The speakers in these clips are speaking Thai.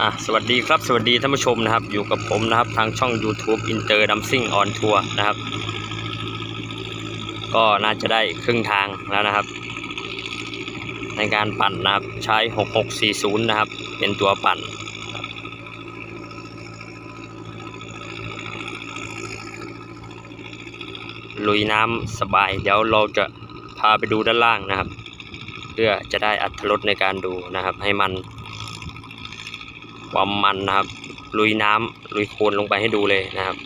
อะสวัสดีครับสวัสดีท่านผู้ชมนะครับ อยู่กับผมนะครับทางช่อง YouTube Inter Dancing on Tour นะครับ ก็น่าจะได้ครึ่งทางแล้วนะครับ ในการปั่นนะครับใช้ 6640 นะครับ เป็นตัวปั่น ลุยน้ำสบาย เดี๋ยวเราจะพาไปดูด้านล่างนะครับ เพื่อจะได้อัตรสในการดูนะครับให้มัน ความมันนะครับ ลุยน้ำลุยโคลนลงไปให้ดูเลยนะครับ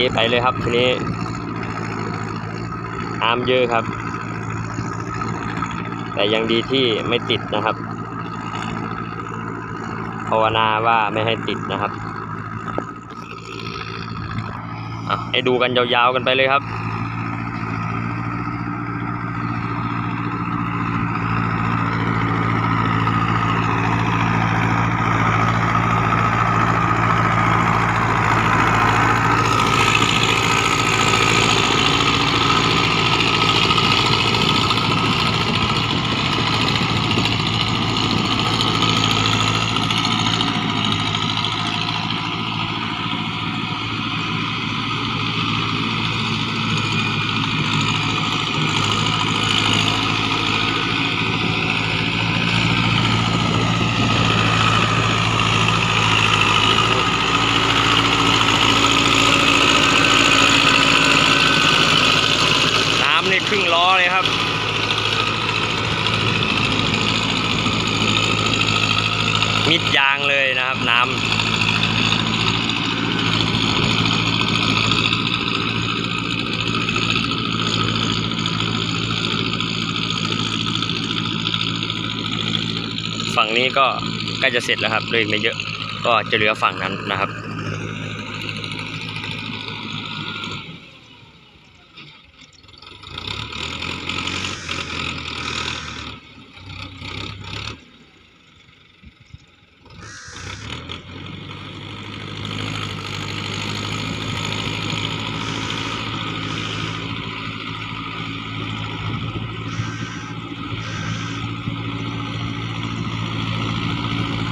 ีไปเลยครับทีนี้น้ำเยอะครับ แต่ยังดีที่ไม่ติดนะครับภาวนาว่าไม่ให้ติดนะครับให้ดูกันยาวๆกันไปเลยครับ น้ำนี่ครึ่งล้อเลยครับ มิดยางเลยนะครับน้ำ ฝั่งนี้ก็ใกล้จะเสร็จแล้วครับเลยไม่เยอะก็จะเหลือฝั่งนั้นนะครับ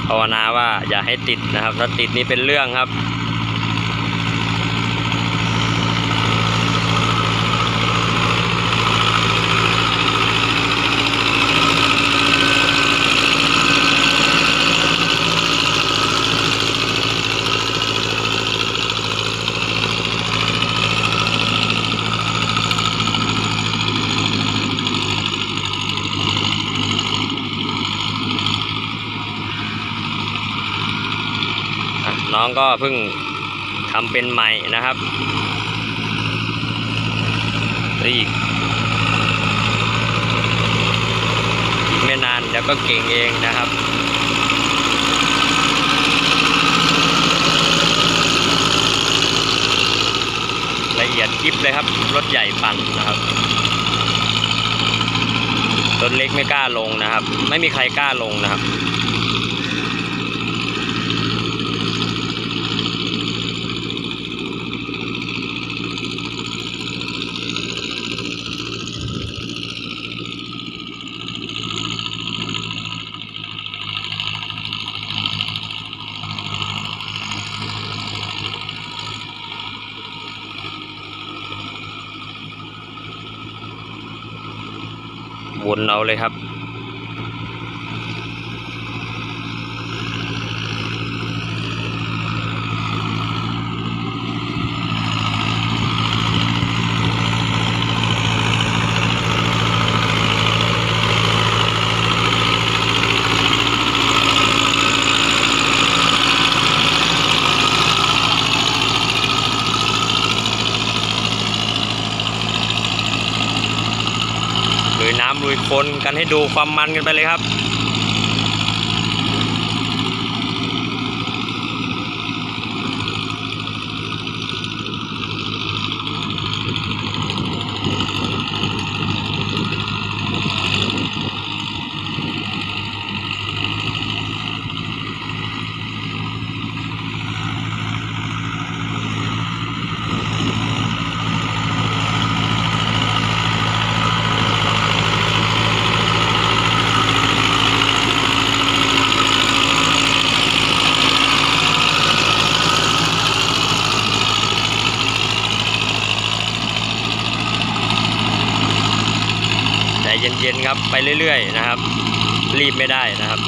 ภาวนาว่าอย่าให้ติดนะครับ ถ้าติดนี่เป็นเรื่องครับ องก็เพิ่งทำเป็นใหม่นะครับอีกอีกไม่นานเดี๋ยวก็เก่งเองนะครับละเอียดยิบเลยครับ รถใหญ่ปั่นนะครับรถเล็กไม่กล้าลงนะครับ ไม่มีใครกล้าลงนะครับ วนเอาเลยครับ อ ลุยคนกันให้ดูความมันกันไปเลยครับ ไปเรื่อยๆนะครับ รีบไม่ได้นะครับ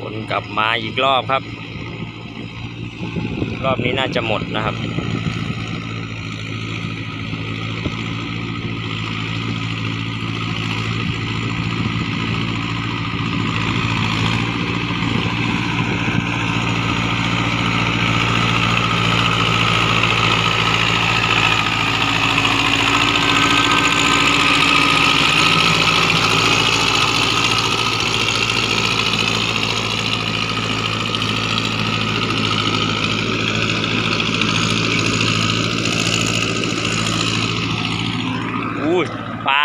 วนกลับมาอีกรอบครับ รอบนี้น่าจะหมดนะครับ อุ้ยปลา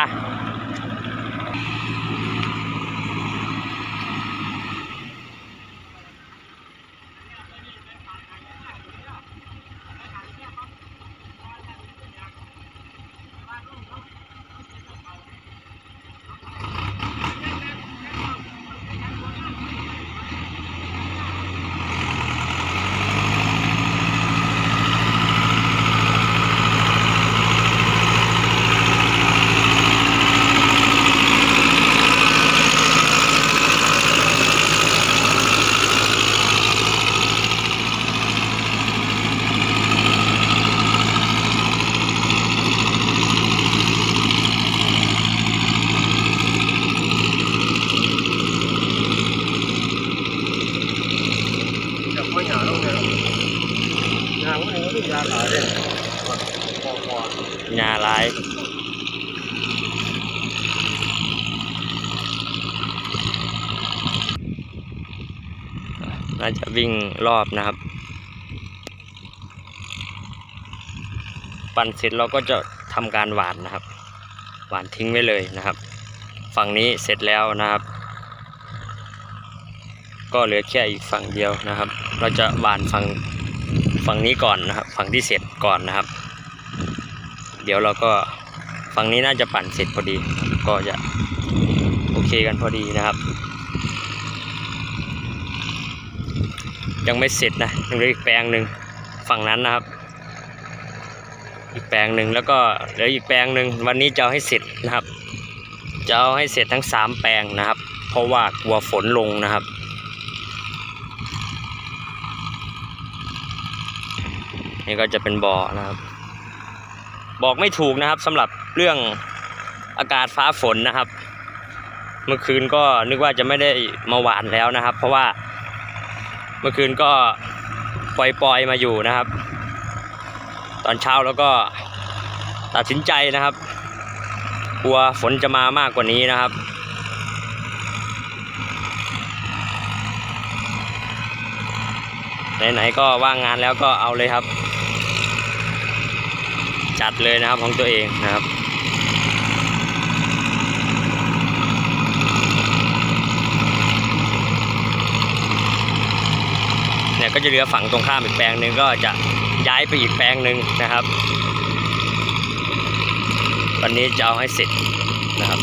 จับไม่หยาลงเลยยางมันก็เป็นยาขายเลยพอพอ หญ้าหลาย น่าจะ วิ่งรอบนะครับ ปั่นเสร็จเราก็จะทำการหวานนะครับ หวานทิ้งไว้เลยนะครับ ฝั่งนี้เสร็จแล้วนะครับ ก็เหลือแค่อีกฝั่งเดียวนะครับ เราจะหวานฝั่งฝั่งนี้ก่อนนะครับ ฝั่งที่เสร็จก่อนนะครับ เดี๋ยวเราก็ฝั่งนี้น่าจะปั่นเสร็จพอดี ก็จะโอเคกันพอดีนะครับ ยังไม่เสร็จนะยังเหลืออีกแปลงหนึ่งฝั่งนั้นนะครับ อีกแปลงหนึ่งแล้วก็เหลืออีกแปลงหนึ่งวันนี้จะเอาให้เสร็จนะครับ จะเอาให้เสร็จทั้งสามแปลงนะครับ เพราะว่ากลัวฝนลงนะครับนี่ก็จะเป็นบ่อนะครับ บอกไม่ถูกนะครับสำหรับเรื่องอากาศฟ้าฝนนะครับ เมื่อคืนก็นึกว่าจะไม่ได้มาหวานแล้วนะครับ เพราะว่า เมื่อคืนก็ปล่อยๆมาอยู่นะครับ ตอนเช้าแล้วก็ตัดสินใจนะครับ กลัวฝนจะมามากกว่านี้นะครับไหนๆก็ว่างงานแล้วก็เอาเลยครับ จัดเลยนะครับของตัวเองนะครับ เนี่ย ก็จะเหลือฝั่งตรงข้ามอีกแปลงหนึ่งก็จะย้ายไปอีกแปลงหนึ่งนะครับ วันนี้จะเอาให้เสร็จนะครับ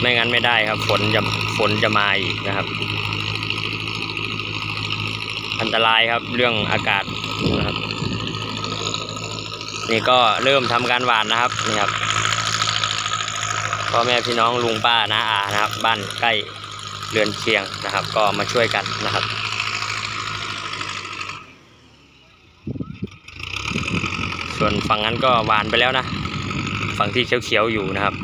ไม่งั้นไม่ได้ครับ ฝนจะฝนจะมาอีกนะครับ อันตรายครับเรื่องอากาศนะครับ นี่ก็เริ่มทำการหวานนะครับนี่ครับพ่อแม่พี่น้องลุงป้านาอานะครับ บ้านใกล้เรือนเคียงนะครับ ก็มาช่วยกันนะครับ ส่วนฝั่งนั้นก็หวานไปแล้วนะ ฝั่งที่เขียวๆอยู่นะครับ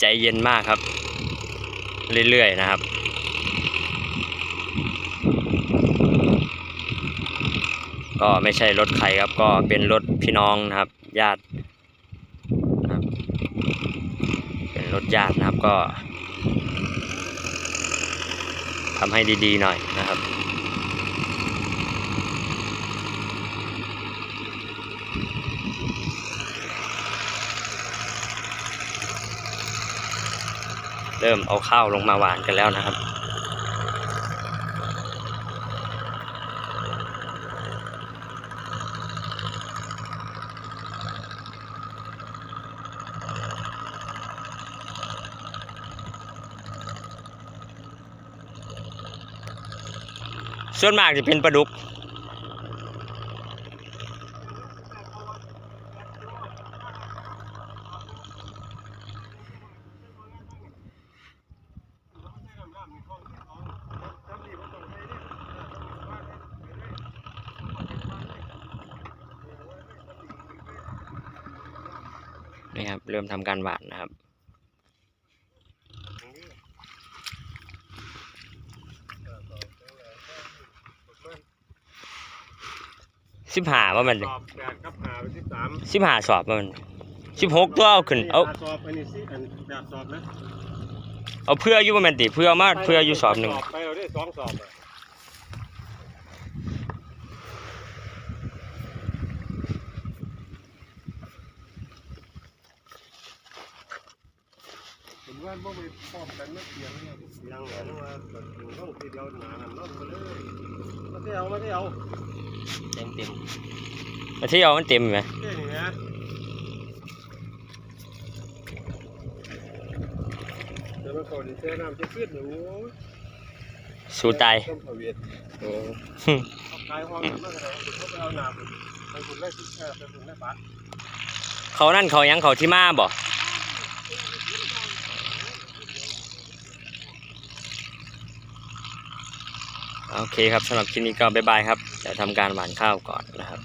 ใจเย็นมากครับ เรื่อยๆนะครับ ก็ไม่ใช่รถใครครับ ก็เป็นรถพี่น้องนะครับ ญาตินะครับ เป็นรถญาตินะครับก็ทำให้ดีๆหน่อยนะครับเริ่มเอาข้าวลงมาหวานกันแล้วนะครับ ส่วนมากจะเป็นปลาดุก นี่ครับ เริ่มทำการหวานนะครับ สิบห้าว่ามันสอบแปดครับหาไปที่สามสิบห้าสอบว่ามันสิบหกตัวเอาขึ้นเอาสอบอันนี้สิอันแบบสอบนะเอาเพื่ออยู่ว่ามันติเพื่อมาเพื่ออยู่สอบหนึ่งไปเอาได้สองสอบอะผมว่าพวกไปพร้อมกันไม่เสียงเนี่ยเสี ยงเหรอนึกว่าเปิดอยู่ต้องทีเดียวหนาหนำน้องไปเลยมาเที่ยวมาเที่ยวเต็มเต็มมาเที่ยวมันเต็มไหมเที่ยวนี่นะเดี๋ยวมาก่อนดิเสื้อน้ำจะขึ้นหนูสู้ตายต้มผเวียดโอ้กายห้องมันมากเลยคุณเขาไปเอาน้ำไปคุณได้ที่แค่ไปคุณได้ปะเขานั่นเขายังเขาที่มาบ่ โอเคครับสำหรับคลิปนี้ก็บ๊ายบายครับเดี๋ยวทำการหวานข้าวก่อนนะครับ